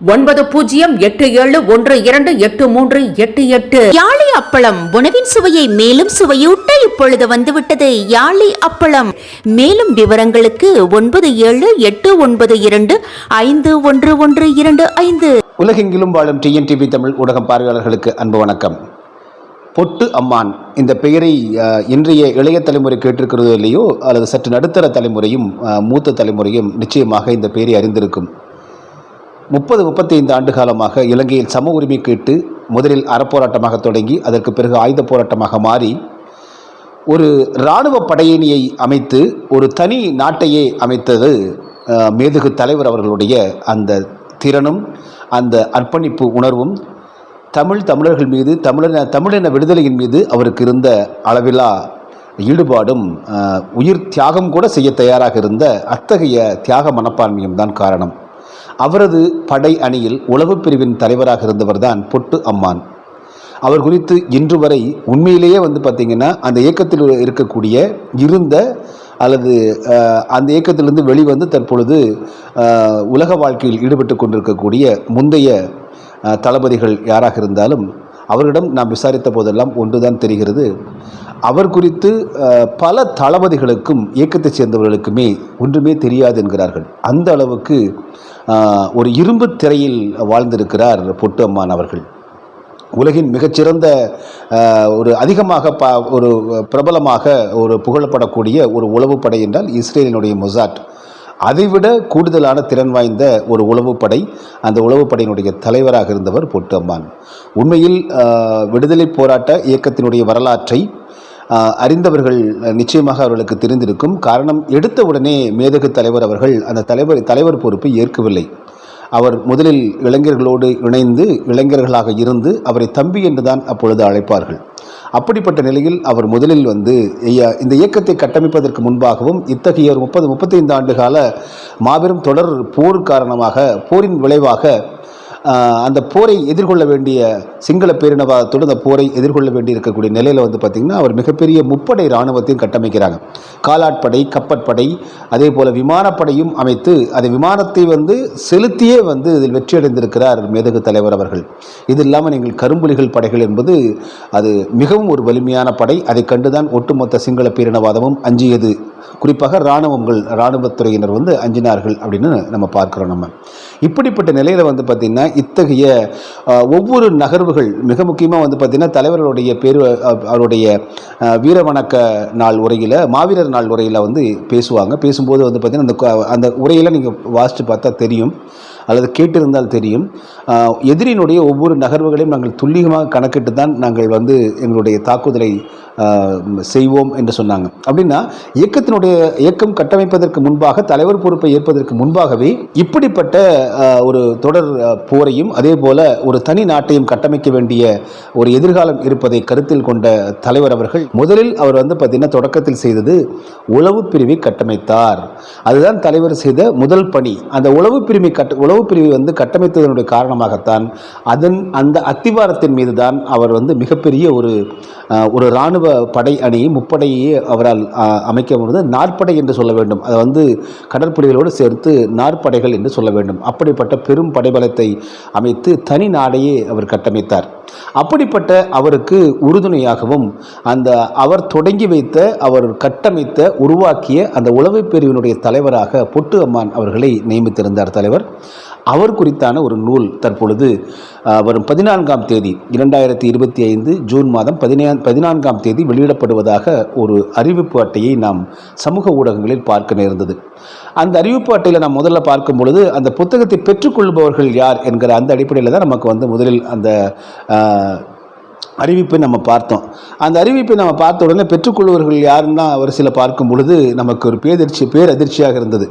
ஒன்பது பூஜ்ஜியம் எட்டு ஏழு ஒன்று இரண்டு எட்டு மூன்று எட்டு எட்டு. யாழி அப்பளம் உணவின் சுவையை மேலும் சுவையூட்ட இப்பொழுது வந்துவிட்டது. யாழி அப்பளம். மேலும் விவரங்களுக்கு ஒன்பது ஏழு எட்டு ஒன்பது இரண்டு ஐந்து ஒன்று ஒன்று இரண்டு ஐந்து. உலகெங்கிலும் வாழும் டிஎன்டிவி தமிழ் ஊடகம் பார்வையாளர்களுக்கு அன்பு வணக்கம். பொட்டு அம்மான் இந்த பெயரை அஹ், இன்றைய இளைய தலைமுறை கேட்டிருக்கிறதோ இல்லையோ அல்லது சற்று நடுத்தர தலைமுறையும் அஹ், மூத்த தலைமுறையும் நிச்சயமாக இந்த பெயரை அறிந்திருக்கும். முப்பது முப்பத்தைந்து ஆண்டு காலமாக இலங்கையில் சம உரிமை கேட்டு முதலில் அறப்போராட்டமாக தொடங்கி அதற்கு பிறகு ஆயுத போராட்டமாக மாறி ஒரு இராணுவ படையணியை அமைத்து ஒரு தனி நாட்டையே அமைத்தது மேதுகு மேதகு தலைவர் அவர்களுடைய அந்த திறனும் அந்த அர்ப்பணிப்பு உணர்வும் தமிழ் தமிழர்கள் மீது தமிழன தமிழின விடுதலையின் மீது அவருக்கு இருந்த அளவிலா ஈடுபாடும் உயிர் தியாகம் கூட செய்ய தயாராக இருந்த அத்தகைய தியாக மனப்பான்மையும் தான் காரணம். அவரது படை அணியில் உளவுப் பிரிவின் தலைவராக இருந்தவர்தான் பொட்டு அம்மான். அவர் குறித்து இன்று வரை உண்மையிலேயே வந்து பார்த்திங்கன்னா அந்த இயக்கத்தில் இருக்கக்கூடிய இருந்த அல்லது அந்த இயக்கத்திலிருந்து வெளிவந்து தற்பொழுது உலக வாழ்க்கையில் ஈடுபட்டு கொண்டிருக்கக்கூடிய முந்தைய தளபதிகள் யாராக இருந்தாலும் அவரிடம் நாம் விசாரித்த போதெல்லாம் ஒன்றுதான் தெரிகிறது. அவர் குறித்து பல தளபதிகளுக்கும் இயக்கத்தைச் சேர்ந்தவர்களுக்குமே ஒன்றுமே தெரியாது என்கிறார்கள். அந்த அளவுக்கு ஒரு இரும்பு திரையில் வாழ்ந்திருக்கிறார் பொட்டு அம்மான் அவர்கள். உலகின் மிகச்சிறந்த ஒரு அதிகமாக ப ஒரு பிரபலமாக ஒரு புகழப்படக்கூடிய ஒரு உளவுப்படை என்றால் இஸ்ரேலினுடைய மொசாட். அதைவிட கூடுதலான திறன் வாய்ந்த ஒரு உளவுப்படை அந்த உளவுப்படையினுடைய தலைவராக இருந்தவர் பொட்டு அம்மான். உண்மையில் விடுதலை போராட்ட இயக்கத்தினுடைய வரலாற்றை அறிந்தவர்கள் நிச்சயமாக அவர்களுக்கு தெரிந்திருக்கும். காரணம் எடுத்த உடனே மேதகு தலைவர் அவர்கள் அந்த தலைவர் தலைவர் பொறுப்பை ஏற்கவில்லை. அவர் முதலில் இளைஞர்களோடு இணைந்து இளைஞர்களாக இருந்து அவரை தம்பி என்றுதான் அப்பொழுது அழைப்பார்கள். அப்படிப்பட்ட நிலையில் அவர் முதலில் வந்து இந்த இயக்கத்தை கட்டமைப்பதற்கு முன்பாகவும் இத்தகைய ஒரு முப்பது முப்பத்தைந்து ஆண்டு கால மாபெரும் தொடர் போர் காரணமாக போரின் விளைவாக அந்த போரை எதிர்கொள்ள வேண்டிய சிங்கள பேரினவாதத்தோடு அந்த போரை எதிர்கொள்ள வேண்டி இருக்கக்கூடிய நிலையில் வந்து பார்த்திங்கன்னா அவர் மிகப்பெரிய முப்படை இராணுவத்தையும் கட்டமைக்கிறாங்க. காலாட்படை கப்பற்படை அதே போல் விமானப்படையும் அமைத்து அதை விமானத்தை வந்து செலுத்தியே வந்து இதில் வெற்றியடைந்திருக்கிறார் மேதகு தலைவர் அவர்கள். இது இல்லாமல் நீங்கள் கரும்புலிகள் படைகள் என்பது அது மிகவும் ஒரு வலிமையான படை. அதை கண்டுதான் ஒட்டுமொத்த சிங்கள பேரினவாதமும் அஞ்சியது. குறிப்பாக இராணுவங்கள் இராணுவத்துறையினர் வந்து அஞ்சினார்கள் அப்படின்னு நம்ம பார்க்குறோம் நம்ம. இப்படிப்பட்ட நிலையில் வந்து பார்த்திங்கன்னா இத்தகைய ஒவ்வொரு நகர்வுகள் மிக முக்கியமாக வந்து பார்த்திங்கன்னா தலைவர்களுடைய பேர் அவருடைய வீர வணக்க நாள் உரையில் மாவீரர் நாள் உரையில் வந்து பேசுவாங்க. பேசும்போது வந்து பார்த்திங்கன்னா அந்த க- அந்த உரையில் நீங்கள் வாசித்து பார்த்தா தெரியும் அல்லது கேட்டிருந்தால் தெரியும். எதிரினுடைய ஒவ்வொரு நகர்வுகளையும் நாங்கள் துல்லியமாக கணக்கிட்டு தான் நாங்கள் வந்து எங்களுடைய தாக்குதலை செய்வோம் என்று சொன்னாங்க. அப்படின்னா இயக்கத்தினுடைய இயக்கம் கட்டமைப்பதற்கு முன்பாக தலைவர் பொறுப்பை ஏற்பதற்கு முன்பாகவே இப்படிப்பட்ட ஒரு தொடர் போரையும் அதே போல ஒரு தனி நாட்டையும் கட்டமைக்க வேண்டிய ஒரு எதிர்காலம் இருப்பதை கருத்தில் கொண்ட தலைவர் அவர்கள் முதலில் அவர் வந்து பார்த்தீங்கன்னா தொடக்கத்தில் செய்தது உளவு பிரிவை கட்டமைத்தார். அதுதான் தலைவர் செய்த முதல் பணி. அந்த உளவு பிரிவை கட்ட உளவு பிரிவை வந்து கட்டமைத்ததனுடைய காரணமாகத்தான் அதன் அந்த அத்திவாரத்தின் மீது தான் அவர் வந்து மிகப்பெரிய ஒரு ஒரு இராணுவ படை அணி முப்படையே அவரால் அமைக்க முடிந்தது. நாற்படை என்று சொல்ல வேண்டும். அதை வந்து கடற்படைகளோடு சேர்த்து நாற்படைகள் என்று சொல்ல வேண்டும். அப்படிப்பட்ட பெரும் படைபலத்தை அமைத்து தனி நாடையே அவர் கட்டமைத்தார். அப்படிப்பட்ட அவருக்கு உறுதுணையாகவும் அந்த அவர் தொடங்கி வைத்த அவர் கட்டமைத்த உருவாக்கிய அந்த உளவுப் பிரிவினுடைய தலைவராக பொட்டு அம்மான் அவர்களை நியமித்திருந்தார் தலைவர். அவர் குறித்தான ஒரு நூல் தற்பொழுது வரும் பதினான்காம் தேதி இரண்டாயிரத்தி இருபத்தி ஐந்து ஜூன் மாதம் பதினே பதினான்காம் தேதி வெளியிடப்படுவதாக ஒரு அறிவிப்பு அட்டையை நாம் சமூக ஊடகங்களில் பார்க்க நேர்ந்தது. அந்த அறிவிப்பு அட்டையில் நாம் முதல்ல பார்க்கும் பொழுது அந்த புத்தகத்தை பெற்றுக்கொள்பவர்கள் யார் என்கிற அந்த அடிப்படையில் தான் நமக்கு வந்து முதலில் அந்த அறிவிப்பை நம்ம பார்த்தோம். அந்த அறிவிப்பை நம்ம பார்த்த உடனே பெற்றுக்கொள்வர்கள் யாருன்னா ஒரு சில பார்க்கும் பொழுது நமக்கு ஒரு பேதிர்ச்சி பேரதிர்ச்சியாக இருந்தது.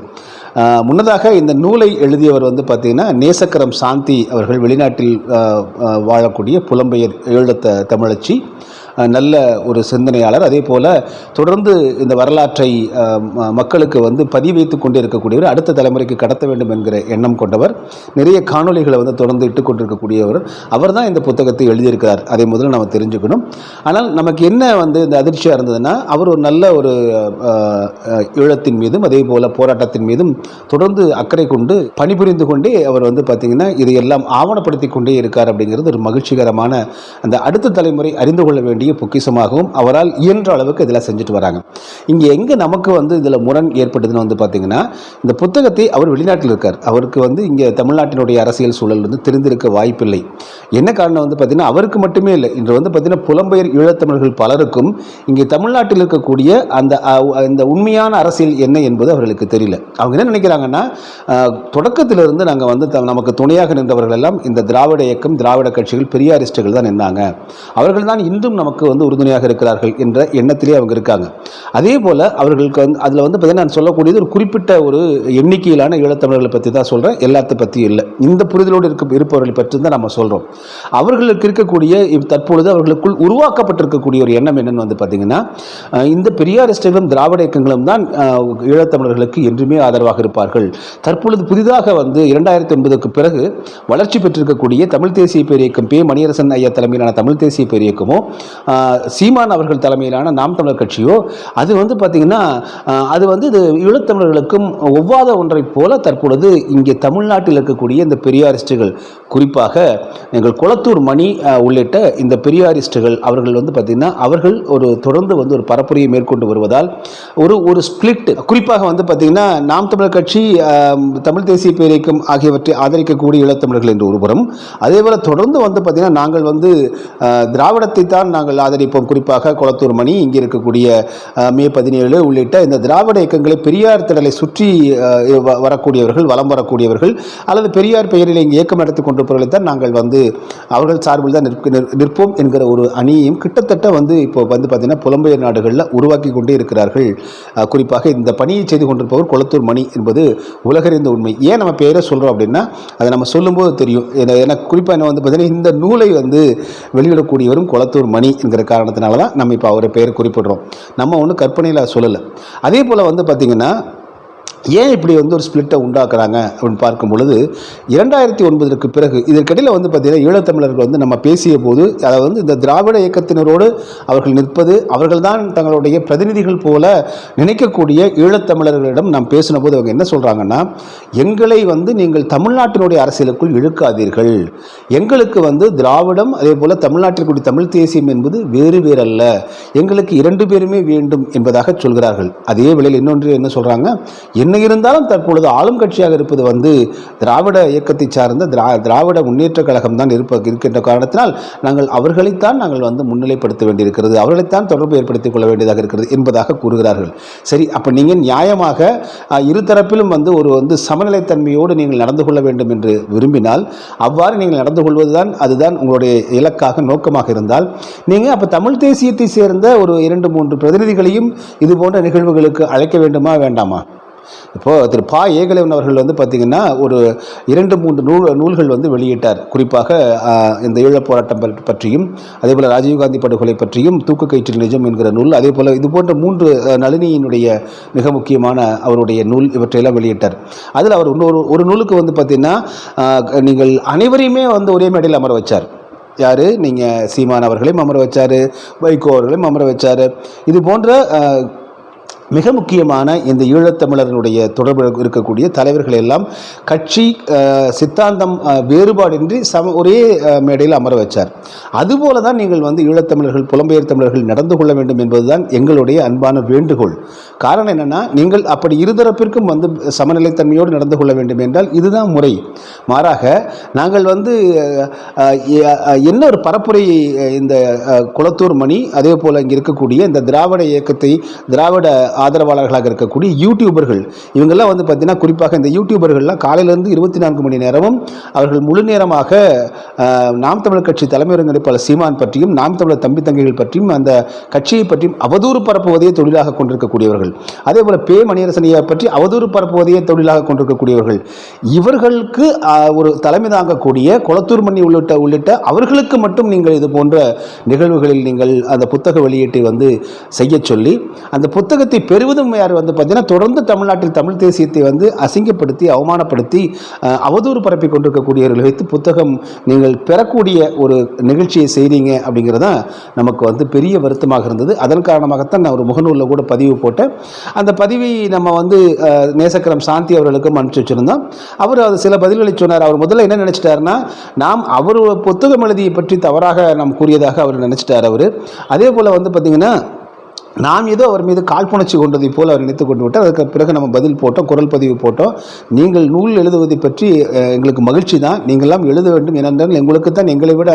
முன்னதாக இந்த நூலை எழுதியவர் வந்து பார்த்திங்கன்னா நேசக்கரம் சாந்தி அவர்கள் வெளிநாட்டில் வாழக்கூடிய புலம்பெயர் ஈழத்த தமிழச்சி. நல்ல ஒரு சிந்தனையாளர். அதே போல் தொடர்ந்து இந்த வரலாற்றை மக்களுக்கு வந்து பதிவைத்து கொண்டே இருக்கக்கூடியவர் அடுத்த தலைமுறைக்கு கடத்த வேண்டும் என்கிற எண்ணம் கொண்டவர் நிறைய காணொளிகளை வந்து தொடர்ந்து இட்டுக்கொண்டிருக்கக்கூடியவர் அவர் தான் இந்த புத்தகத்தை எழுதியிருக்கிறார். அதை முதல்ல நம்ம தெரிஞ்சுக்கணும். ஆனால் நமக்கு என்ன வந்து இந்த அதிர்ச்சியாக இருந்ததுன்னா அவர் ஒரு நல்ல ஒரு ஈழத்தின் மீதும் அதே போல் போராட்டத்தின் மீதும் தொடர்ந்து அக்கறை கொண்டு பணிபுரிந்து கொண்டே அவர் வந்து பார்த்திங்கன்னா இதையெல்லாம் ஆவணப்படுத்தி கொண்டே இருக்கார் அப்படிங்கிறது ஒரு மகிழ்ச்சிகரமான அந்த அடுத்த தலைமுறை அறிந்து கொள்ள வேண்டிய பொக்கிஷமாகவும் அவரால் இயன்ற அளவுக்கு இதெல்லாம் செஞ்சுட்டு வராங்க. இங்கே எங்கே நமக்கு வந்து இதில் முரண் ஏற்பட்டதுன்னு வந்து பார்த்திங்கன்னா இந்த புத்தகத்தை அவர் வெளிநாட்டில் இருக்கார். அவருக்கு வந்து இங்கே தமிழ்நாட்டினுடைய அரசியல் சூழல் வந்து தெரிந்திருக்க வாய்ப்பில்லை. என்ன காரணம் வந்து பார்த்திங்கன்னா அவருக்கு மட்டுமே இல்லை. இன்று வந்து பார்த்திங்கன்னா புலம்பெயர் ஈழத்தமிழர்கள் பலருக்கும் இங்கே தமிழ்நாட்டில் இருக்கக்கூடிய அந்த இந்த உண்மையான அரசியல் என்ன என்பது அவர்களுக்கு தெரியல. அவங்க என்ன நினைக்கிறாங்கன்னா தொடக்கத்திலிருந்து நாங்கள் வந்து நமக்கு துணையாக நின்றவர்கள் எல்லாம் இந்த திராவிட இயக்கம் திராவிட கட்சிகள் பெரியாரிஸ்டுகள் தான் நின்னாங்க. அவர்கள் தான் இன்றும் நமக்கு வந்து உறுதுணையாக இருக்கிறார்கள் என்ற எண்ணத்திலே அவங்க இருக்காங்க. அதே போல் அவர்களுக்கு வந்து அதில் வந்து பார்த்தீங்கன்னா நான் சொல்லக்கூடியது ஒரு குறிப்பிட்ட ஒரு எண்ணிக்கையிலான ஈழத்தமிழர்களை பற்றி தான் சொல்கிறேன் எல்லாத்த பற்றியும் இல்லை. இந்த புரிதலோடு இருக்க இருப்பவர்களை பற்றி தான் நம்ம சொல்கிறோம் அவர்களுக்கு இருக்கக்கூடிய தற்பொழுது அவர்களுக்குள் உருவாக்கப்பட்டிருக்கக்கூடிய ஒரு எண்ணம் என்னென்னு வந்து பார்த்தீங்கன்னா இந்த பெரியாரிஸ்டர்களும் திராவிட இயக்கங்களும் தான் ஈழத்தமிழர்களுக்கு என்றுமே ஆதரவாக இருப்பார்கள். தற்பொழுது புதிதாக வந்து இரண்டாயிரத்தி ஒன்பதுக்கு பிறகு வளர்ச்சி பெற்றிருக்கக்கூடிய தமிழ் தேசிய பேரியக்கம் பே மணியரசன் ஐயா தலைமையிலான தமிழ் தேசிய பேரியக்கமோ சீமான் அவர்கள் தலைமையிலான நாம் தமிழர் கட்சியோ அது வந்து பார்த்திங்கன்னா அது வந்து இது ஈழத்தமிழர்களுக்கும் ஒவ்வாத ஒன்றைப் போல தற்பொழுது இங்கே தமிழ்நாட்டில் இருக்கக்கூடிய இந்த பெரியாரிஸ்டுகள் குறிப்பாக எங்கள் குளத்தூர் மணி உள்ளிட்ட இந்த பெரியாரிஸ்டுகள் அவர்கள் வந்து பார்த்திங்கன்னா அவர்கள் ஒரு தொடர்ந்து வந்து ஒரு பரப்புரையை மேற்கொண்டு வருவதால் ஒரு ஒரு ஸ்பிளிட் குறிப்பாக வந்து பார்த்திங்கன்னா நாம் தமிழர் கட்சி தமிழ் தேசிய பேரியக்கம் ஆகியவற்றை ஆதரிக்கக்கூடிய ஈழத்தமிழர்கள் என்று ஒருபுறம் அதே போல் தொடர்ந்து வந்து பார்த்திங்கன்னா நாங்கள் வந்து திராவிடத்தை தான் நாங்கள் ஆதரிப்போம் குறிப்பாக குளத்தூர் மணி இங்கே இருக்கக்கூடிய மே பதினேழு உள்ளிட்ட இந்த திராவிட இயக்கங்களை பெரியார் திடலை சுற்றி வரக்கூடியவர்கள் வலம் வரக்கூடியவர்கள் அல்லது பெரியார் பெயரில் இங்கே இயக்கம் நடத்தி கொண்டிருப்பவர்களை தான் நாங்கள் வந்து அவர்கள் சார்பில் தான் நிற்- நிற்போம் என்கிற ஒரு அணியையும் கிட்டத்தட்ட வந்து இப்போ வந்து பார்த்திங்கன்னா புலம்பெயர் நாடுகளில் உருவாக்கி கொண்டே இருக்கிறார்கள். குறிப்பாக இந்த பணியை செய்து கொண்டிருப்பவர் குளத்தூர் மணி என்பது உலகறிந்த உண்மை. ஏன் நம்ம பெயரை சொல்கிறோம் அப்படின்னா அதை நம்ம சொல்லும்போது தெரியும். ஏன்னா- குறிப்பாக என்ன வந்து பார்த்தீங்கன்னா இந்த நூலை வந்து வெளியிடக்கூடியவரும் குளத்தூர் மணி என்கிற காரணத்தினால தான் நம்ம இப்போ அவர் பேர் குறிப்பிடுறோம். நம்ம ஒன்றும் கற்பனையில் சொல்லலை. அதே போல் வந்து பார்த்திங்கன்னா ஏன் இப்படி வந்து ஒரு ஸ்பிளிட்டை உண்டாக்குறாங்க அப்படின்னு பார்க்கும் பொழுது இரண்டாயிரத்தி ஒன்பதற்கு பிறகு இதற்கிடையில் வந்து பார்த்திங்கன்னா ஈழத்தமிழர்கள் வந்து நம்ம பேசிய போது அதாவது வந்து இந்த திராவிட இயக்கத்தினரோடு அவர்கள் நிற்பது அவர்கள்தான் தங்களுடைய பிரதிநிதிகள் போல நினைக்கக்கூடிய ஈழத்தமிழர்களிடம் நாம் பேசின போது அவங்க என்ன சொல்கிறாங்கன்னா எங்களை வந்து நீங்கள் தமிழ்நாட்டினுடைய அரசியலுக்குள் இழுக்காதீர்கள். எங்களுக்கு வந்து திராவிடம் அதே போல் தமிழ்நாட்டிற்குரிய தமிழ் தேசியம் என்பது வேறு வேறல்ல. எங்களுக்கு இரண்டு பேருமே வேண்டும் என்பதாக சொல்கிறார்கள். அதே வேளையில் இன்னொன்று என்ன சொல்கிறாங்க என்ன இருந்தாலும் தற்பொழுது ஆளும் கட்சியாக இருப்பது வந்து திராவிட இயக்கத்தை சார்ந்த திரா திராவிட முன்னேற்ற கழகம் தான் இருப்ப இருக்கின்ற காரணத்தினால் நாங்கள் அவர்களைத்தான் நாங்கள் வந்து முன்னிலைப்படுத்த வேண்டியிருக்கிறது அவர்களைத்தான் தொடர்பு ஏற்படுத்திக் கொள்ள வேண்டியதாக இருக்கிறது என்பதாக கூறுகிறார்கள். சரி அப்போ நீங்கள் நியாயமாக இருதரப்பிலும் வந்து ஒரு வந்து சமநிலைத்தன்மையோடு நீங்கள் நடந்து கொள்ள வேண்டும் என்று விரும்பினால் அவ்வாறு நீங்கள் நடந்து கொள்வதுதான் அதுதான் உங்களுடைய இலக்காக நோக்கமாக இருந்தால் நீங்கள் அப்போ தமிழ் தேசியத்தை சேர்ந்த ஒரு இரண்டு மூன்று பிரதிநிதிகளையும் இது போன்ற நிகழ்வுகளுக்கு அழைக்க வேண்டுமா வேண்டாமா? இப்போது திரு பா. ஏகலைவன் அவர்கள் வந்து பார்த்திங்கன்னா ஒரு இரண்டு மூன்று நூல் நூல்கள் வந்து வெளியிட்டார். குறிப்பாக இந்த ஈழப் போராட்டம் பற்றியும் அதே போல் ராஜீவ்காந்தி படுகொலை பற்றியும் தூக்கு கயிற்று நிஜம் என்கிற நூல் அதே போல் இது போன்ற மூன்று நளினியினுடைய மிக முக்கியமான அவருடைய நூல் இவற்றையெல்லாம் வெளியிட்டார். அதில் அவர் இன்னொரு ஒரு நூலுக்கு வந்து பார்த்திங்கன்னா நீங்கள் அனைவரையுமே வந்து ஒரே மேடையில் அமர வச்சார். யார்? நீங்கள் சீமான் அவர்களையும் அமர வச்சார் வைகோ அவர்களையும் அமர வச்சார். இது போன்ற மிக முக்கியமான இந்த ஈழத்தமிழர்களுடைய தொடர்பு இருக்கக்கூடிய தலைவர்கள் எல்லாம் கட்சி சித்தாந்தம் வேறுபாடின்றி சம ஒரே மேடையில் அமர வச்சார். அதுபோல தான் நீங்கள் வந்து ஈழத்தமிழர்கள் புலம்பெயர் தமிழர்கள் நடந்து கொள்ள வேண்டும் என்பதுதான் எங்களுடைய அன்பான வேண்டுகோள். காரணம் என்னென்னா நீங்கள் அப்படி இருதரப்பிற்கும் வந்து சமநிலைத்தன்மையோடு நடந்து கொள்ள வேண்டும் என்றால் இதுதான் முறை. மாறாக நாங்கள் வந்து என்ன ஒரு பரப்புரை இந்த குளத்தூர் மணி அதே போல் இங்கே இருக்கக்கூடிய இந்த திராவிட இயக்கத்தை திராவிட ஆதரவாளர்களாக இருக்கக்கூடிய யூடியூபர்கள் இவங்கெல்லாம் வந்து பார்த்தீங்கன்னா குறிப்பாக இந்த யூடியூபர்கள்லாம் காலையிலேருந்து இருபத்தி நான்கு மணி நேரமும் அவர்கள் முழு நேரமாக நாம் தமிழர் கட்சி தலைமை ஒருங்கிணைப்பாளர் சீமான் பற்றியும் நாம் தமிழர் தம்பி தங்கைகள் பற்றியும் அந்த கட்சியை பற்றியும் அவதூறு பரப்புவதையே தொழிலாக கொண்டிருக்கக்கூடியவர்கள். அதே போல் பே மணியரசனையை பற்றி அவதூறு பரப்புவதையே தொழிலாக கொண்டிருக்கக்கூடியவர்கள். இவர்களுக்கு ஒரு தலைமை தாங்கக்கூடிய குளத்தூர் மணி உள்ளிட்ட உள்ளிட்ட அவர்களுக்கு மட்டும் நீங்கள் இது போன்ற நிகழ்வுகளில் நீங்கள் அந்த புத்தக வெளியீட்டை வந்து செய்ய சொல்லி அந்த புத்தகத்தை பெறுவதும் யார் வந்து பார்த்தீங்கன்னா தொடர்ந்து தமிழ்நாட்டில் தமிழ் தேசியத்தை வந்து அசிங்கப்படுத்தி அவமானப்படுத்தி அவதூறு பரப்பி கொண்டிருக்கக்கூடியவர்களை வைத்து புத்தகம் நீங்கள் பெறக்கூடிய ஒரு நிகழ்ச்சியை செய்கிறீங்க அப்படிங்கிறது தான் நமக்கு வந்து பெரிய வருத்தமாக இருந்தது. அதன் காரணமாகத்தான் நான் ஒரு முகநூலில் கூட பதிவு போட்டேன். அந்த பதிவை நம்ம வந்து நேசக்கரம் சாந்தி அவர்களுக்கும் அனுப்பிச்சு வச்சுருந்தோம். அவர் அது சில பதில்களை சொன்னார். அவர் முதல்ல என்ன நினச்சிட்டாருன்னா நாம் அவர் புத்தகம் எழுதியை பற்றி தவறாக நாம் கூறியதாக அவர் நினச்சிட்டார் அவர். அதே போல் வந்து பார்த்திங்கன்னா நாம் ஏதோ அவர் மீது காழ்ப்புணர்ச்சி கொண்டதை போல் அவர் நினைத்து கொண்டு விட்டார் அதுக்கு பிறகு நம்ம பதில் போட்டோம் குரல் பதிவு போட்டோம். நீங்கள் நூல் எழுதுவதை பற்றி எங்களுக்கு மகிழ்ச்சி தான். நீங்களாம் எழுத வேண்டும் ஏனென்றால் எங்களுக்கு தான் எங்களை விட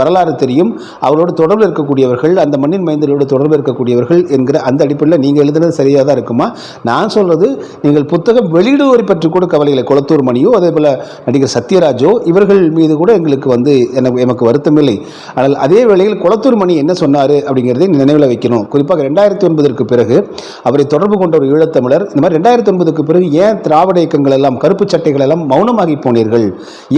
வரலாறு தெரியும். அவரோடு தொடர்பு இருக்கக்கூடியவர்கள் அந்த மண்ணின் மைந்தரோடு தொடர்பு இருக்கக்கூடியவர்கள் என்கிற அந்த அடிப்படையில் நீங்கள் எழுதுனது சரியாக தான் இருக்குமா? நான் சொல்கிறது நீங்கள் புத்தகம் வெளியிடுவோரை பற்றி கூட கவலைகளை கொளத்தூர் குளத்தூர் மணியோ அதே போல் நடிகர் சத்யராஜோ இவர்கள் மீது கூட எங்களுக்கு வந்து எனக்கு எமக்கு வருத்தமில்லை ஆனால் அதே வேளையில் குளத்தூர் மணி என்ன சொன்னார் அப்படிங்கிறதை நினைவில் வைக்கணும். குறிப்பாக ரெண்டாயிரத்தி ஒன்பதற்கு பிறகு அவரை தொடர்பு கொண்ட ஒரு ஈழத்தமிழர். இந்த மாதிரி ரெண்டாயிரத்தி ஒன்பதுக்கு பிறகு ஏன் திராவிட இயக்கங்கள் எல்லாம் கருப்பு சட்டைகள் எல்லாம் மௌனமாகி போனீர்கள்?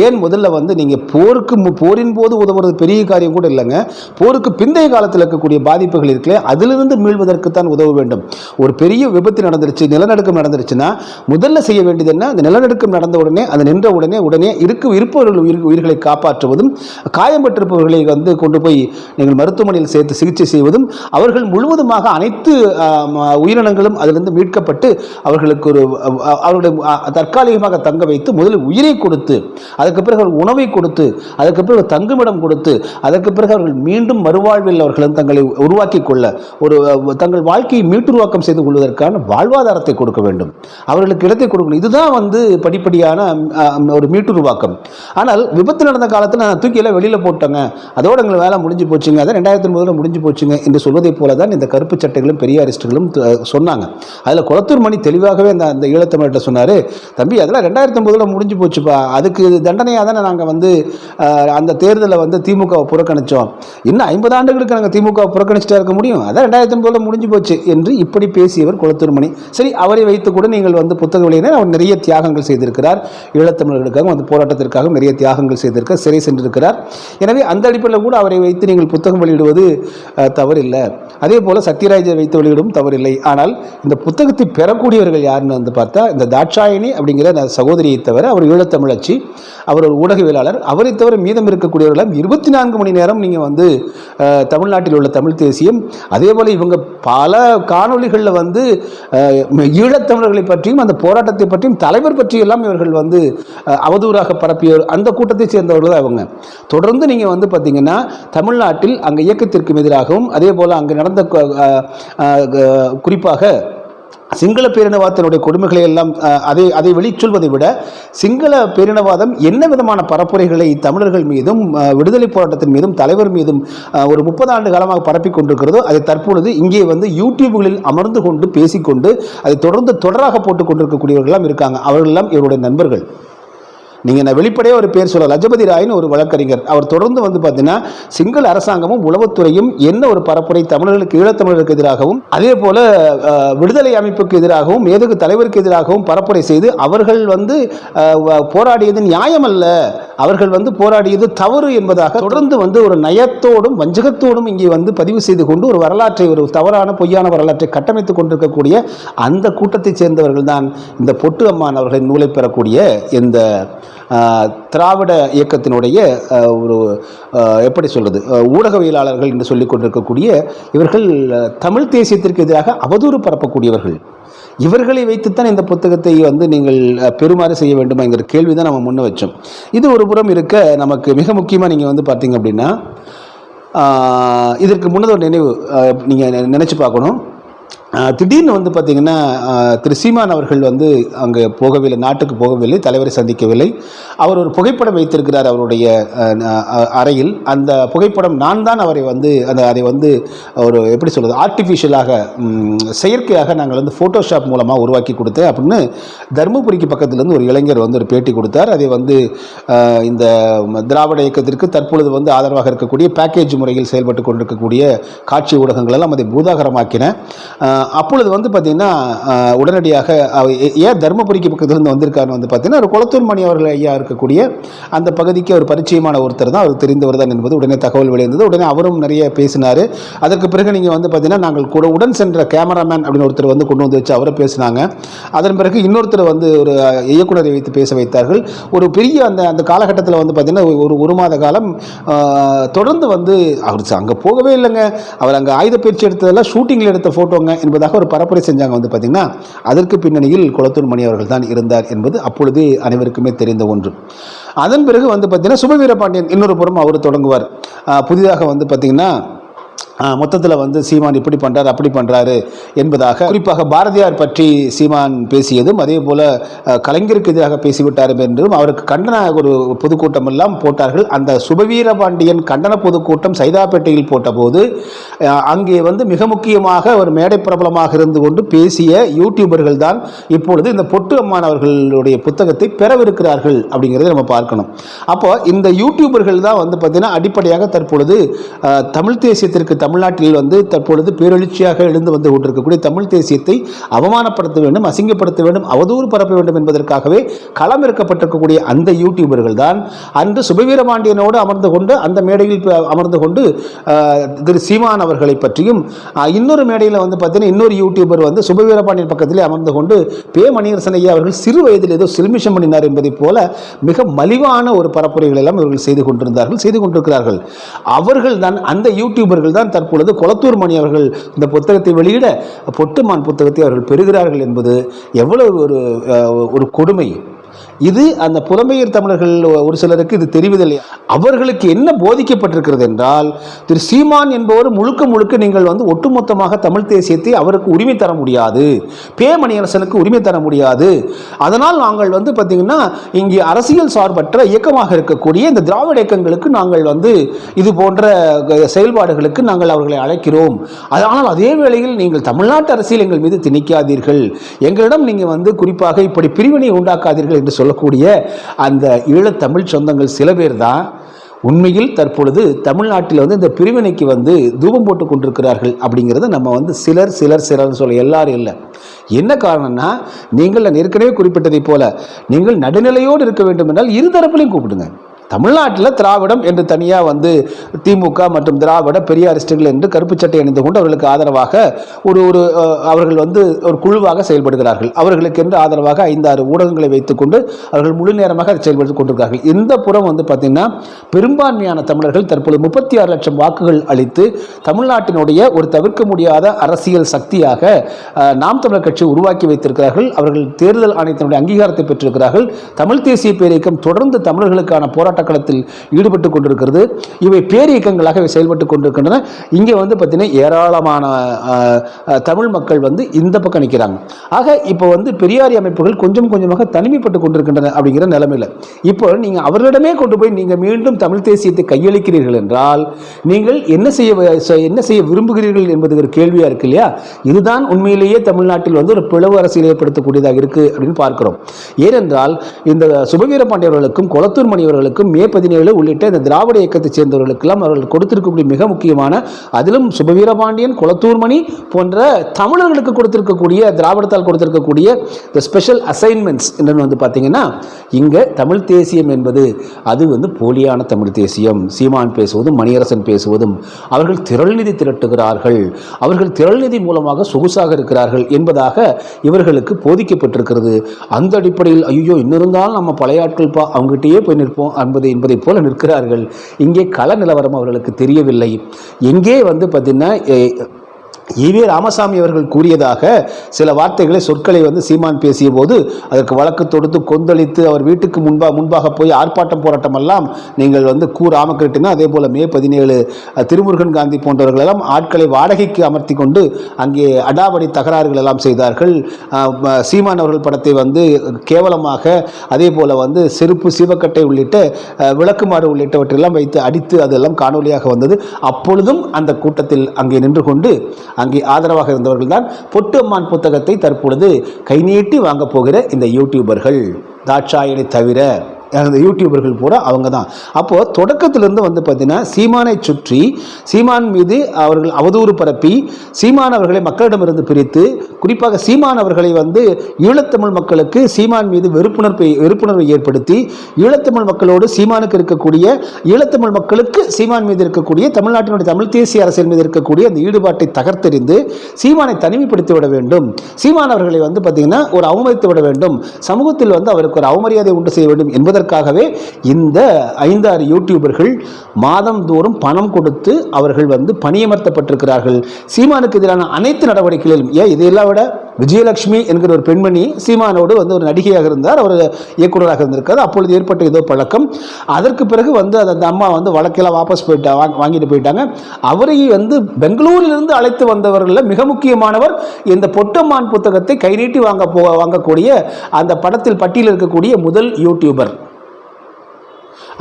ஏன் முதல்ல வந்து நீங்கள் போருக்கு போரின் போது உதவுறது பெரிய காரியம் கூட இல்லைங்க. போருக்கு பிந்தைய காலத்தில் இருக்கக்கூடிய பாதிப்புகள் இருக்கே அதிலிருந்து மீள்வதற்கு தான் உதவ வேண்டும். ஒரு பெரிய விபத்து நடந்துருச்சு நிலநடுக்கம் நடந்துருச்சுன்னா முதல்ல செய்ய வேண்டியது என்ன? அந்த நிலநடுக்கம் நடந்த உடனே அது நின்ற உடனே உடனே இருக்கு இருப்பவர்கள் உயிர் உயிர்களை காப்பாற்றுவதும் காயம்பட்டிருப்பவர்களை வந்து கொண்டு போய் நீங்கள் மருத்துவமனையில் சேர்த்து சிகிச்சை செய்வதும் அவர்கள் முழுவதுமாக அனைத்து உயிரினங்களும் அதிலிருந்து மீட்கப்பட்டு அவர்களுக்கு ஒரு அவருடைய தற்காலிகமாக தங்க வைத்து முதலில் உயிரை கொடுத்து அதுக்கு பிறகு அவர்கள் உணவை கொடுத்து அதற்கு பிறகு தங்குமிடம் கொடுத்து அதற்கு பிறகு அவர்கள் மீண்டும் மறுவாழ்வில் அவர்களும் தங்களை உருவாக்கி கொள்ள ஒரு தங்கள் வாழ்க்கையை மீட்டுருவாக்கம் செய்து கொள்வதற்கான வாழ்வாதாரத்தை கொடுக்க வேண்டும். அவர்களுக்கு இடத்தை கொடுக்கணும். இதுதான் வந்து படிப்படியான ஒரு மீட்டுருவாக்கம். ஆனால் விபத்து நடந்த காலத்தில் நான் தூக்கியெல்லாம் வெளியில் போட்டேங்க. அதோட எங்களை வேலை முடிஞ்சு போச்சுங்க. அதான் ரெண்டாயிரத்தி ஒன்பதில் முடிஞ்சு போச்சுங்க. என்று சொல்வதைப் போல தான் இந்த கருப்பு சட்டைகளும் பெரியாரிஸ்டுகளும் சொன்னாங்க. அதில் குளத்தூர் மணி தெளிவாகவே அந்த அந்த ஈழத்தமிழ்கிட்ட சொன்னார் தம்பி அதெல்லாம் ரெண்டாயிரத்தி ஒன்பதுல முடிஞ்சு போச்சுப்பா. அதுக்கு தண்டனையாக தானே நாங்கள் வந்து அந்த தேர்தலில் வந்து திமுகவை புறக்கணித்தோம் இன்னும் ஐம்பது ஆண்டுகளுக்கு நாங்கள் திமுகவை புறக்கணிச்சிட்டே இருக்க முடியும். அதான் ரெண்டாயிரத்தி ஒன்பதுல முடிஞ்சு போச்சு என்று இப்படி பேசியவர் குளத்தூர் மணி. சரி அவரை வைத்து கூட நீங்கள் வந்து புத்தக வெளியினர் அவர் நிறைய தியாகங்கள் செய்திருக்கிறார். ஈழத்தமிழர்களுக்காக அந்த போராட்டத்திற்காக நிறைய தியாகங்கள் செய்திருக்கார் சிறை சென்றிருக்கிறார். எனவே அந்த அடிப்படையில் கூட அவரை வைத்து நீங்கள் புத்தகம் வெளியிடுவது தவறில்லை. அதே போல் சத்யராஜை வைத்து வெளியிடும் தவறில்லை. ஆனால் இந்த புத்தகத்தை பெறக்கூடியவர்கள் யாருன்னு வந்து பார்த்தா இந்த தாட்சாயணி அப்படிங்கிற அந்த சகோதரியை தவிர அவர் ஈழத்தமிழச்சி அவர் ஒரு ஊடகவியலாளர். அவரை தவிர மீதம் இருக்கக்கூடியவர்களும் இருபத்தி நான்கு மணி நேரம் நீங்கள் வந்து தமிழ்நாட்டில் உள்ள தமிழ் தேசியம் அதே போல் இவங்க பல காணொளிகளில் வந்து ஈழத்தமிழர்களை பற்றியும் அந்த போராட்டத்தை பற்றியும் தலைவர் பற்றியெல்லாம் இவர்கள் வந்து அவதூறாக பரப்பியவர். அந்த கூட்டத்தை சேர்ந்தவர்கள் தான் அவங்க தொடர்ந்து நீங்கள் வந்து பார்த்தீங்கன்னா தமிழ்நாட்டில் அங்கே இயக்கத்திற்கு எதிராகவும் அதே போல் அங்கே நடந்த குறிப்பாக சிங்கள பேரினவாதத்தினுடைய கொடுமைகளை எல்லாம் அதை அதை வெளிச்சொல்வதை விட சிங்கள பேரினவாதம் என்ன விதமான பரப்புரைகளை தமிழர்கள் மீதும் விடுதலை போராட்டத்தின் மீதும் தலைவர் மீதும் ஒரு முப்பது ஆண்டு காலமாக பரப்பிக் கொண்டிருக்கிறதோ அதை தற்பொழுது இங்கே வந்து யூடியூப்களில் அமர்ந்து கொண்டு பேசிக்கொண்டு அதை தொடர்ந்து தொடராக போட்டுக் கொண்டிருக்கக்கூடியவர்கள்லாம் இருக்காங்க. அவர்களெல்லாம் இவருடைய நண்பர்கள். நீங்கள் நான் வெளிப்படையாக ஒரு பேர் சொல்ல லஜபதி ராய்னு ஒரு வழக்கறிஞர். அவர் தொடர்ந்து வந்து பார்த்தீங்கன்னா சிங்கள அரசாங்கமும் உளவுத்துறையும் என்ன ஒரு பரப்புரை தமிழர்களுக்கு ஈழத்தமிழர்களுக்கு எதிராகவும் அதே போல அஹ், விடுதலை அமைப்புக்கு எதிராகவும் மேதகு தலைவருக்கு எதிராகவும் பரப்புரை செய்து அவர்கள் வந்து போராடியது நியாயம் அல்ல அவர்கள் வந்து போராடியது தவறு என்பதாக தொடர்ந்து வந்து ஒரு நயத்தோடும் வஞ்சகத்தோடும் இங்கே வந்து பதிவு செய்து கொண்டு ஒரு வரலாற்றை ஒரு தவறான பொய்யான வரலாற்றை கட்டமைத்துக் கொண்டிருக்கக்கூடிய அந்த கூட்டத்தைச் சேர்ந்தவர்கள் தான் இந்த பொட்டு அம்மான் அவர்களின் நூலை பெறக்கூடிய இந்த திராவிட இயக்கத்தினுடைய ஒரு எப்படி சொல்கிறது ஊடகவியலாளர்கள் என்று சொல்லிக் கொண்டிருக்கக்கூடிய இவர்கள் தமிழ் தேசியத்திற்கு எதிராக அவதூறு பரப்பக்கூடியவர்கள். இவர்களை வைத்துத்தான் இந்த புத்தகத்தை வந்து நீங்கள் பெருமாறு பெறுமாறு செய்ய வேண்டுமா என்கிற கேள்வி தான் நம்ம முன்ன வச்சோம். இது ஒரு புறம் இருக்க நமக்கு மிக முக்கியமாக நீங்கள் வந்து பார்த்தீங்க அப்படின்னா இதற்கு முன்னது ஒரு நினைவு நீங்கள் நினச்சி பார்க்கணும். திடீர்னு வந்து பார்த்திங்கன்னா திரு சீமான் அவர்கள் வந்து அங்கே போகவில்லை நாட்டுக்கு போகவில்லை தலைவரை சந்திக்கவில்லை. அவர் ஒரு புகைப்படம் வைத்திருக்கிறார் அவருடைய அறையில். அந்த புகைப்படம் நான் தான் அவரை வந்து அந்த அதை வந்து ஒரு எப்படி சொல்கிறது ஆர்டிஃபிஷியலாக செயற்கையாக நாங்கள் வந்து ஃபோட்டோஷாப் மூலமாக உருவாக்கி கொடுத்தேன் அப்படின்னு தருமபுரிக்கு பக்கத்துலேருந்து ஒரு இளைஞர் வந்து ஒரு பேட்டி கொடுத்தார். அதை வந்து இந்த திராவிட இயக்கத்திற்கு தற்பொழுது வந்து ஆதரவாக இருக்கக்கூடிய பேக்கேஜ் முறையில் செயல்பட்டு கொண்டிருக்கக்கூடிய காட்சி ஊடகங்கள் எல்லாம் அதை பூதாகரமாக்கின. அப்பொழுது வந்து பார்த்திங்கன்னா உடனடியாக ஏ- ஏன் தருமபுரிக்கு பக்கத்துலேருந்து வந்திருக்காருன்னு வந்து பார்த்தீங்கன்னா ஒரு குளத்தூர் மணி அவர்கள் ஐயா இருக்கக்கூடிய அந்த பகுதிக்கு ஒரு பரிச்சயமான ஒருத்தர் தான். அவர் தெரிந்தவர் தான் என்பது உடனே தகவல் வெளியிருந்தது உடனே அவரும் நிறைய பேசினார். அதற்கு பிறகு நீங்கள் வந்து பார்த்தீங்கன்னா நாங்கள் கூட உடன் சென்ற கேமராமேன் அப்படின்னு ஒருத்தர் வந்து கொண்டு வந்து வச்சு அவரை பேசினாங்க. அதன் பிறகு இன்னொருத்தர் வந்து ஒரு இயக்குநரை இயக்குனரை வைத்து பேச வைத்தார்கள். ஒரு பெரிய அந்த அந்த காலகட்டத்தில் வந்து பார்த்தீங்கன்னா ஒரு ஒரு மாத காலம் தொடர்ந்து வந்து அவர் அங்கே போகவே இல்லைங்க. அவர் அங்கே ஆயுத பயிற்சி எடுத்ததெல்லாம் ஷூட்டிங்கில் எடுத்த ஃபோட்டோங்க என்பதாக ஒரு பரப்புரை செஞ்சாங்க வந்து பார்த்தீங்கன்னா அதற்கு பின்னணியில் குளத்தூர் மணி அவர்கள் தான் இருந்தார் என்பது அப்பொழுது அனைவருக்குமே தெரிந்த ஒன்று. அதன் பிறகு வந்து பார்த்தீங்கன்னா சுபவீரபாண்டியன் இன்னொரு புறம் அவர் தொடங்குவார். புதிதாக வந்து பார்த்தீங்கன்னா மொத்தத்தில் வந்து சீமான் இப்படி பண்ணுறார் அப்படி பண்ணுறாரு என்பதாக குறிப்பாக பாரதியார் பற்றி சீமான் பேசியதும் அதே போல் கலைஞருக்கு எதிராக பேசிவிட்டார் என்றும் அவருக்கு கண்டன ஒரு பொதுக்கூட்டம் எல்லாம் போட்டார்கள். அந்த சுபவீரபாண்டியன் கண்டன பொதுக்கூட்டம் சைதாப்பேட்டையில் போட்டபோது அங்கே வந்து மிக முக்கியமாக ஒரு மேடை பிரபலமாக இருந்து கொண்டு பேசிய யூடியூபர்கள் தான் இப்பொழுது இந்த பொட்டு அம்மான் அவர்களுடைய புத்தகத்தை பெறவிருக்கிறார்கள் அப்படிங்கிறத நம்ம பார்க்கணும். அப்போ இந்த யூடியூபர்கள் தான் வந்து பார்த்தீங்கன்னா அடிப்படையாக தற்பொழுது தமிழ் தேசியத்திற்கு தமிழ் தமிழ்நாட்டில் வந்து தற்பொழுது பேரெழுச்சியாக எழுந்து வந்து கொண்டிருக்கக்கூடிய தமிழ் தேசியத்தை அவமானப்படுத்த வேண்டும் அசிங்கப்படுத்த வேண்டும் அவதூறு பரப்ப வேண்டும் என்பதற்காகவே களம் இறக்கப்பட்டிருக்கக்கூடிய அந்த யூடியூபர்கள் தான். அன்று சுபவீரபாண்டியனோடு அமர்ந்து கொண்டு அந்த மேடையில் அமர்ந்து கொண்டு திரு சீமான் அவர்களை பற்றியும் இன்னொரு மேடையில் வந்து பார்த்தீங்கன்னா இன்னொரு யூடியூபர் வந்து சுபவீரபாண்டியன் பக்கத்திலே அமர்ந்து கொண்டு பே மணியரசன் ஐயா அவர்கள் சிறு வயதில் ஏதோ சில்மிஷம் பண்ணினார் என்பதைப் போல மிக மலிவான ஒரு பரப்புரைகள் எல்லாம் இவர்கள் செய்து கொண்டிருந்தார்கள் செய்து கொண்டிருக்கிறார்கள். அவர்கள் தான் அந்த யூடியூபர்கள் தான் தற்பொழுது கொளத்தூர் மணி அவர்கள் இந்த புத்தகத்தை வெளியிட பொட்டுமான் புத்தகத்தை அவர்கள் பெறுகிறார்கள் என்பது எவ்வளவு ஒரு ஒரு கொடுமை. இது அந்த புலம்பெயர் தமிழர்கள் ஒரு சிலருக்கு இது தெரிவதில்லை. அவர்களுக்கு என்ன போதிக்கப்பட்டிருக்கிறது என்றால் திரு சீமான் என்பவர் முழுக்க முழுக்க நீங்கள் வந்து ஒட்டுமொத்தமாக தமிழ் தேசியத்தை அவருக்கு உரிமை தர முடியாது. பே மணியரசனுக்கு உரிமை தர முடியாது. அதனால் நாங்கள் வந்து பார்த்தீங்கன்னா இங்கே அரசியல் சார்பற்ற இயக்கமாக இருக்கக்கூடிய இந்த திராவிட இயக்கங்களுக்கு நாங்கள் வந்து இது போன்ற செயல்பாடுகளுக்கு நாங்கள் அவர்களை அழைக்கிறோம். ஆனால் அதே வேளையில் நீங்கள் தமிழ்நாட்டு அரசியல் எங்கள் மீது திணிக்காதீர்கள். எங்களிடம் நீங்கள் வந்து குறிப்பாக இப்படி பிரிவினை உண்டாக்காதீர்கள் என்று சொல்லக்கூடிய அந்த ஈழத்தமிழ் சொந்தங்கள் சில பேர் தான் உண்மையில் தற்பொழுது தமிழ்நாட்டில் வந்து இந்த பிரிவினைக்கு வந்து தூபம் போட்டு கொண்டிருக்கிறார்கள் அப்படிங்கிறத நம்ம வந்து சிலர் சிலர் சிலர்னு சொல்ல எல்லாரும் இல்லை. என்ன காரணம்னா நீங்கள் நான் ஏற்கனவே குறிப்பிட்டதைப் போல நீங்கள் நடுநிலையோடு இருக்க வேண்டும் என்றால் இரு தரப்புலையும் கூப்பிடுங்க. தமிழ்நாட்டில் திராவிடம் என்று தனியாக வந்து திமுக மற்றும் திராவிட பெரியாரிஸ்டுகள் என்று கருப்பு சட்டை அணிந்து கொண்டு அவர்களுக்கு ஆதரவாக ஒரு ஒரு அவர்கள் வந்து ஒரு குழுவாக செயல்படுகிறார்கள். அவர்களுக்கு என்று ஆதரவாக ஐந்தாறு ஊடகங்களை வைத்துக்கொண்டு அவர்கள் முழு நேரமாக அதை செயல்படுத்திக் கொண்டிருக்கிறார்கள். இந்த புறம் வந்து பார்த்திங்கன்னா பெரும்பான்மையான தமிழர்கள் தற்பொழுது முப்பத்தி ஆறு லட்சம் வாக்குகள் அளித்து தமிழ்நாட்டினுடைய ஒரு தவிர்க்க முடியாத அரசியல் சக்தியாக நாம் தமிழர் கட்சி உருவாக்கி வைத்திருக்கிறார்கள். அவர்கள் தேர்தல் ஆணையத்தினுடைய அங்கீகாரத்தை பெற்றிருக்கிறார்கள். தமிழ் தேசிய பேரியக்கம் தொடர்ந்து தமிழர்களுக்கான போராட்டம் போராட்ட களத்தில் ஈடுபட்டு கொண்டிருக்கிறது. இவை பேரியக்கங்களாக இவை செயல்பட்டு கொண்டிருக்கின்றன. இங்கே வந்து பார்த்தீங்கன்னா ஏராளமான தமிழ் மக்கள் வந்து இந்த பக்கம் நிற்கிறாங்க ஆக இப்போ வந்து பெரியாரி அமைப்புகள் கொஞ்சம் கொஞ்சமாக தனிமைப்பட்டு கொண்டிருக்கின்றன அப்படிங்கிற நிலைமையில். இப்போ நீங்கள் அவர்களிடமே கொண்டு போய் நீங்கள் மீண்டும் தமிழ் தேசியத்தை கையளிக்கிறீர்கள் என்றால் நீங்கள் என்ன செய்ய என்ன செய்ய விரும்புகிறீர்கள் என்பது ஒரு கேள்வியாக இருக்கு இல்லையா? இதுதான் உண்மையிலேயே தமிழ்நாட்டில் வந்து ஒரு பிளவு அரசியல் ஏற்படுத்தக்கூடியதாக இருக்குது அப்படின்னு பார்க்கிறோம். ஏனென்றால் இந்த சுபவீர பாண்டியவர்களுக்கும் கொளத்தூர் மணியவர்களுக்கும் மே பதினேழு உள்ளிட்ட இந்த திராவிட இயக்கத்தைச் சேர்ந்தவர்களுக்கெல்லாம் அவர்கள் கொடுத்திருக்கக்கூடிய மிக முக்கியமான அதிலும் சுபவீரபாண்டியன் குளத்தூர்மணி போன்ற தமிழர்களுக்கு கொடுத்திருக்கக்கூடிய திராவிடத்தால் கொடுத்திருக்கக்கூடிய இந்த ஸ்பெஷல் அசைன்மெண்ட்ஸ் என்னன்னு வந்து பார்த்தீங்கன்னா இங்கே தமிழ் தேசியம் என்பது அது வந்து போலியான தமிழ் தேசியம். சீமான் பேசுவதும் மணியரசன் பேசுவதும் அவர்கள் திரள்நிதி திரட்டுகிறார்கள். அவர்கள் திரள்நிதி மூலமாக சொகுசாக இருக்கிறார்கள் என்பதாக இவர்களுக்கு போதிக்கப்பட்டிருக்கிறது. அந்த அடிப்படையில் ஐயோ இன்னிருந்தாலும் நம்ம பழைய ஆட்கள் பா அவங்ககிட்டயே போய் நிற்போம் என்பது என்பதைப் போல நிற்கிறார்கள். இங்கே கள நிலவரம் அவர்களுக்கு தெரியவில்லை. எங்கே வந்து பார்த்தீங்கன்னா ஈவே ராமசாமி அவர்கள் கூறியதாக சில வார்த்தைகளை சொற்களை வந்து சீமான் பேசிய போது அதற்கு வழக்கு தொடுத்து கொந்தளித்து அவர் வீட்டுக்கு முன்பாக முன்பாக போய் ஆர்ப்பாட்டம் போராட்டம் எல்லாம் நீங்கள் வந்து கூ ராமகிருட்டினா அதே போல் மே பதினேழு திருமுருகன் காந்தி போன்றவர்கள் எல்லாம் ஆட்களை வாடகைக்கு அமர்த்தி கொண்டு அங்கே அடாவடி தகராறுகள் எல்லாம் செய்தார்கள். சீமான் அவர்கள் படத்தை வந்து கேவலமாக அதே போல் வந்து செருப்பு சிவக்கட்டை உள்ளிட்ட விளக்குமாறு உள்ளிட்டவற்றெல்லாம் வைத்து அடித்து அதெல்லாம் காணொலியாக வந்தது. அப்பொழுதும் அந்த கூட்டத்தில் அங்கே நின்று கொண்டு அங்கே ஆதரவாக இருந்தவர்கள் தான் பொட்டு புத்தகத்தை தற்பொழுது கை நீட்டி வாங்கப் போகிற இந்த யூடியூபர்கள் தாட்சாயனை தவிர அந்த யூடியூபர்கள் பூரா அவங்க தான் அப்போது தொடக்கத்திலிருந்து வந்து பார்த்திங்கன்னா சீமானை சுற்றி சீமான் மீது அவர்கள் அவதூறு பரப்பி சீமான் அவர்களை மக்களிடமிருந்து பிரித்து குறிப்பாக சீமான் அவர்களை வந்து ஈழத்தமிழ் மக்களுக்கு சீமான் மீது வெறுப்புணர்வை வெறுப்புணர்வை ஏற்படுத்தி ஈழத்தமிழ் மக்களோடு சீமானுக்கு இருக்கக்கூடிய ஈழத்தமிழ் மக்களுக்கு சீமான் மீது இருக்கக்கூடிய தமிழ்நாட்டினுடைய தமிழ் தேசிய அரசியல் மீது இருக்கக்கூடிய அந்த ஈடுபாட்டை தகர்த்தெறிந்து சீமானை தனிமைப்படுத்தி விட வேண்டும். சீமான் அவர்களை வந்து பார்த்திங்கன்னா ஒரு அவமதித்து விட வேண்டும். சமூகத்தில் வந்து அவருக்கு ஒரு அவமரியாதை உண்டு செய்ய வேண்டும் என்பதற்காகவே இந்த ஐந்தாறு யூடியூபர்கள் மாதந்தோறும் பணம் கொடுத்து அவர்கள் வந்து பணியமர்த்தப்பட்டிருக்கிறார்கள். சீமானுக்கு எதிரான அனைத்து நடவடிக்கைகளிலும் ஏன் இதையெல்லாம் விட விஜயலட்சுமி என்கிற ஒரு பெண்மணி சீமானோடு வந்து ஒரு நடிகையாக இருந்தார். அவர் இயக்குநராக இருந்திருக்கார். அப்பொழுது ஏற்பட்ட ஏதோ பழக்கம். அதற்கு பிறகு வந்து அந்த அம்மா வந்து வழக்கெல்லாம் வாபஸ் போயிட்டா வாங்கிட்டு போயிட்டாங்க. அவரை வந்து பெங்களூரிலிருந்து அழைத்து வந்தவர்களில் மிக முக்கியமானவர் இந்த பொட்டம்மான் புத்தகத்தை கை நீட்டி வாங்க போ வாங்கக்கூடிய அந்த படத்தில் பட்டியலில் இருக்கக்கூடிய முதல் யூடியூபர்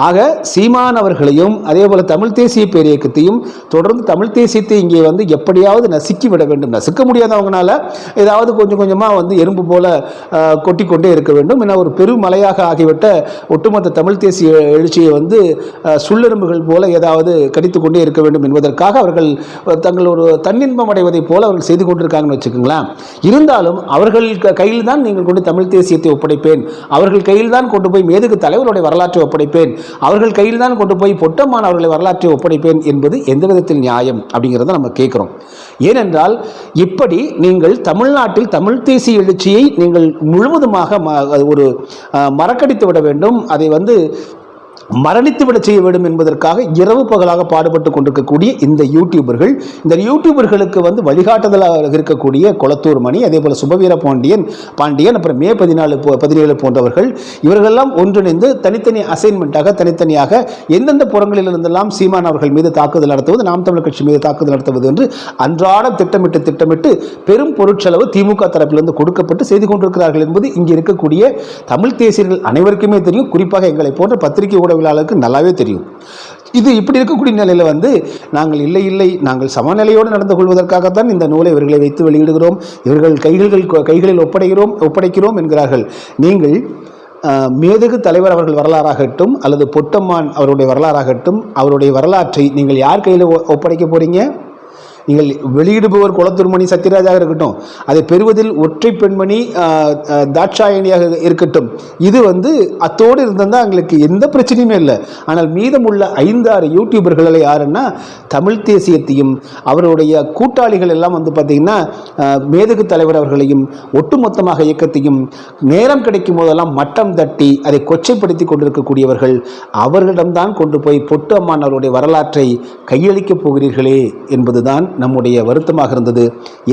ஆக சீமான் அவர்களையும் அதே போல் தமிழ் தேசிய பேரியக்கத்தையும் தொடர்ந்து தமிழ் தேசியத்தை இங்கே வந்து எப்படியாவது நசுக்கி விட வேண்டும். நசுக்க முடியாதவங்களால ஏதாவது கொஞ்சம் கொஞ்சமாக வந்து எறும்பு போல கொட்டிக்கொண்டே இருக்க வேண்டும் என ஒரு பெருமலையாக ஆகிவிட்ட ஒட்டுமொத்த தமிழ் தேசிய எழுச்சியை வந்து சுள்ளெரும்புகள் போல ஏதாவது கடித்து கொண்டே இருக்க வேண்டும் என்பதற்காக அவர்கள் தங்கள் ஒரு தன்னின்பம் அடைவதைப் போல அவர்கள் செய்து கொண்டிருக்காங்கன்னு வச்சுக்கோங்களேன். இருந்தாலும் அவர்கள் கையில் தான் நீங்கள் கொண்டு தமிழ் தேசியத்தை ஒப்படைப்பேன். அவர்கள் கையில் தான் கொண்டு போய் மேதுக்கு தலைவருடைய வரலாற்றை ஒப்படைப்பேன். அவர்கள் கையில் தான் கொண்டு போய் பொட்டம்மான் அவர்களை வரலாற்றை ஒப்படைப்பேன் என்பது எந்த விதத்தில் நியாயம் அப்படிங்கிறத நம்ம கேட்குறோம். ஏனென்றால் இப்படி நீங்கள் தமிழ்நாட்டில் தமிழ் தேசிய எழுச்சியை நீங்கள் முழுவதுமாக ம- ஒரு அஹ், மறக்கடித்து விட வேண்டும். அதை வந்து மரணித்து விட செய்ய வேண்டும் என்பதற்காக இரவு பகலாக பாடுபட்டு கொண்டிருக்கக்கூடிய இந்த யூடியூபர்கள் இந்த யூடியூபர்களுக்கு வந்து வழிகாட்டுதலாக இருக்கக்கூடிய கொளத்தூர் மணி அதே போல் சுபவீர பாண்டியன் பாண்டியன் அப்புறம் மே பதினாலு பதினேழு போன்றவர்கள் இவர்களெல்லாம் ஒன்றிணைந்து தனித்தனி அசைன்மெண்ட்டாக தனித்தனியாக எந்தெந்த புறங்களிலிருந்தெல்லாம் சீமான் அவர்கள் மீது தாக்குதல் நடத்துவது நாம் தமிழர் கட்சி மீது தாக்குதல் நடத்துவது என்று அன்றாடம் திட்டமிட்டு திட்டமிட்டு பெரும் பொருட்செலவு திமுக தரப்பிலிருந்து கொடுக்கப்பட்டு செய்து கொண்டிருக்கிறார்கள் என்பது இங்கே இருக்கக்கூடிய தமிழ் தேசியர்கள் அனைவருக்குமே தெரியும். குறிப்பாக எங்களை போன்ற பத்திரிகை ஊடகவியலாளருக்கு நல்லாவே தெரியும். இது இப்படி இருக்கக்கூடிய நிலையில் வந்து நாங்கள் இல்லை இல்லை நாங்கள் சமநிலையோடு நடந்து கொள்வதற்காகத்தான் இந்த நூலை இவர்களை வைத்து வெளியிடுகிறோம். இவர்கள் கைகள் கைகளில் ஒப்படைகிறோம் ஒப்படைக்கிறோம் என்கிறார்கள். நீங்கள் மேதகு தலைவர் அவர்கள் வரலாறாகட்டும் அல்லது பொட்டம்மான் அவருடைய வரலாறாகட்டும் அவருடைய வரலாற்றை நீங்கள் யார் கையில் ஒப்படைக்க போகிறீங்க நீங்கள் வெளியிடுபவர் குளத்தூர்மணி சத்யராஜாக இருக்கட்டும் அதை பெறுவதில் ஒற்றை பெண்மணி தாட்சாயணியாக இருக்கட்டும். இது வந்து அத்தோடு இருந்திருந்தால் எங்களுக்கு எந்த பிரச்சனையுமே இல்லை. ஆனால் மீதமுள்ள ஐந்தாறு யூடியூபர்களில் யாருன்னா தமிழ் தேசியத்தையும் அவருடைய கூட்டாளிகள் எல்லாம் வந்து பார்த்திங்கன்னா மேதகு தலைவர் அவர்களையும் ஒட்டுமொத்தமாக இயக்கத்தையும் நேரம் கிடைக்கும் போதெல்லாம் மட்டம் தட்டி அதை கொச்சைப்படுத்தி கொண்டிருக்கக்கூடியவர்கள் அவர்களிடம்தான் கொண்டு போய் பொட்டு அம்மான் அவருடைய வரலாற்றை கையளிக்கப் போகிறீர்களே என்பதுதான் நம்முடைய வருத்தமாக இருந்தது.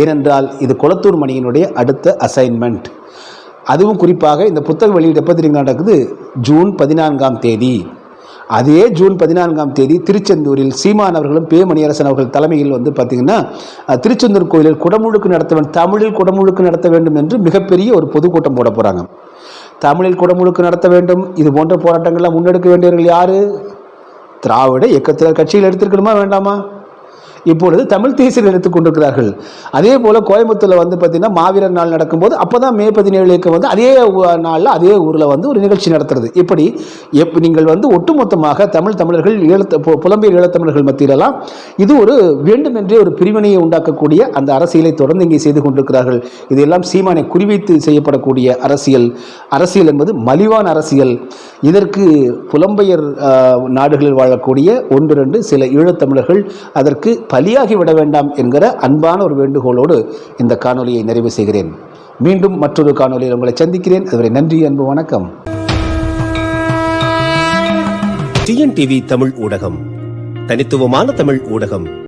ஏனென்றால் இது குளத்தூர் மணியினுடைய அடுத்த அசைன்மெண்ட் அதுவும் குறிப்பாக இந்த புத்தக வெளியீடு எப்போ தெரியுங்க நடக்குது? ஜூன் பதினான்காம் தேதி. அதே ஜூன் பதினான்காம் தேதி திருச்செந்தூரில் சீமான் அவர்களும் பே மணியரசன் அவர்கள் தலைமையில் வந்து பார்த்திங்கன்னா திருச்செந்தூர் கோயிலில் குடமுழுக்கு நடத்த வேண்டும் தமிழில் குடமுழுக்கு நடத்த வேண்டும் என்று மிகப்பெரிய ஒரு பொதுக்கூட்டம் போட போகிறாங்க தமிழில் குடமுழுக்கு நடத்த வேண்டும். இது போன்ற போராட்டங்கள்லாம் முன்னெடுக்க வேண்டியவர்கள் யார்? திராவிட இயக்கத்தில் கட்சியில் எடுத்திருக்கணுமா வேண்டாமா? இப்பொழுது தமிழ் தேசியர் எடுத்துக் கொண்டிருக்கிறார்கள். அதே போல கோயம்புத்தூர்ல வந்து பார்த்தீங்கன்னா மாவீரர் நாள் நடக்கும்போது அப்பதான் மே பதினேழுக்கு வந்து அதே நாளில் அதே ஊரில் வந்து ஒரு நிகழ்ச்சி நடத்துறது. இப்படி எப் நீங்கள் வந்து ஒட்டுமொத்தமாக தமிழ் தமிழர்கள் ஈழத்த புலம்பெயர் ஈழத்தமிழர்கள் மத்தியிலலாம் இது ஒரு வேண்டுமென்றே ஒரு பிரிவினையை உண்டாக்கக்கூடிய அந்த அரசியலை தொடர்ந்து இங்கே செய்து கொண்டிருக்கிறார்கள். இதெல்லாம் சீமானை குறிவைத்து செய்யப்படக்கூடிய அரசியல். அரசியல் என்பது மலிவான அரசியல். இதற்கு புலம்பெயர் நாடுகளில் வாழக்கூடிய ஒன்று ரெண்டு சில ஈழத்தமிழர்கள் அதற்கு பலியாகி விட வேண்டாம் என்கிற அன்பான ஒரு வேண்டுகோளோடு இந்த காணொலியை நிறைவு செய்கிறேன். மீண்டும் மற்றொரு காணொலியில் உங்களை சந்திக்கிறேன். அதுவரை நன்றி அன்பு வணக்கம். டிஎன்டிவி தமிழ் ஊடகம். தனித்துவமான தமிழ் ஊடகம்.